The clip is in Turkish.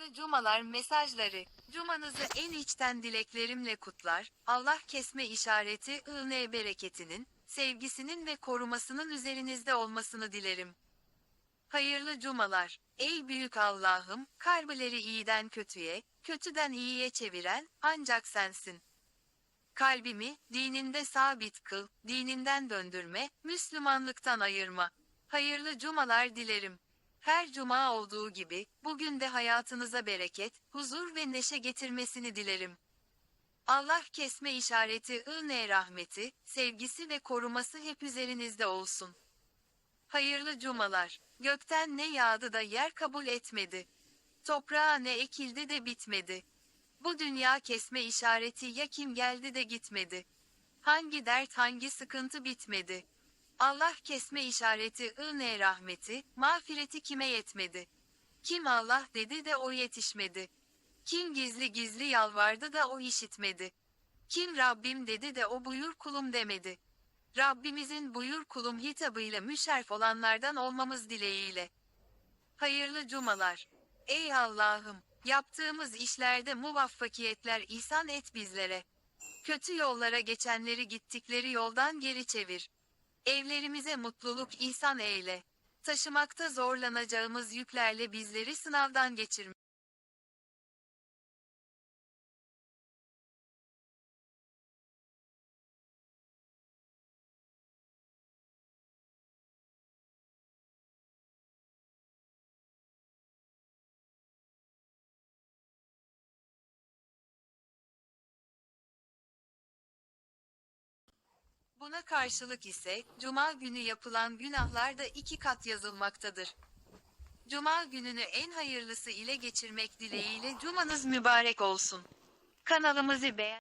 Hayırlı cumalar mesajları. Cumanızı en içten dileklerimle kutlar. Allah kesme işareti ığne bereketinin, sevgisinin ve korumasının üzerinizde olmasını dilerim. Hayırlı cumalar. Ey büyük Allah'ım, kalbileri iyiden kötüye, kötüden iyiye çeviren ancak sensin. Kalbimi dininde sabit kıl, dininden döndürme, Müslümanlıktan ayırma. Hayırlı cumalar dilerim. Her cuma olduğu gibi, bugün de hayatınıza bereket, huzur ve neşe getirmesini dilerim. Allah kesme işareti ığne rahmeti, sevgisi ve koruması hep üzerinizde olsun. Hayırlı cumalar. Gökten ne yağdı da yer kabul etmedi. Toprağa ne ekildi de bitmedi. Bu dünya kesme işareti ya kim geldi de gitmedi. Hangi dert hangi sıkıntı bitmedi. Allah kesme işareti ığne rahmeti, mağfireti kime yetmedi. Kim Allah dedi de o yetişmedi. Kim gizli gizli yalvardı da o işitmedi. Kim Rabbim dedi de o buyur kulum demedi. Rabbimizin buyur kulum hitabıyla müşerf olanlardan olmamız dileğiyle. Hayırlı cumalar. Ey Allah'ım, yaptığımız işlerde muvaffakiyetler ihsan et bizlere. Kötü yollara geçenleri gittikleri yoldan geri çevir. Evlerimize mutluluk ihsan eyle. Taşımakta zorlanacağımız yüklerle bizleri sınavdan geçirme. Buna karşılık ise, Cuma günü yapılan günahlar da iki kat yazılmaktadır. Cuma gününü en hayırlısı ile geçirmek dileğiyle Cumanız mübarek olsun. Kanalımızı beğen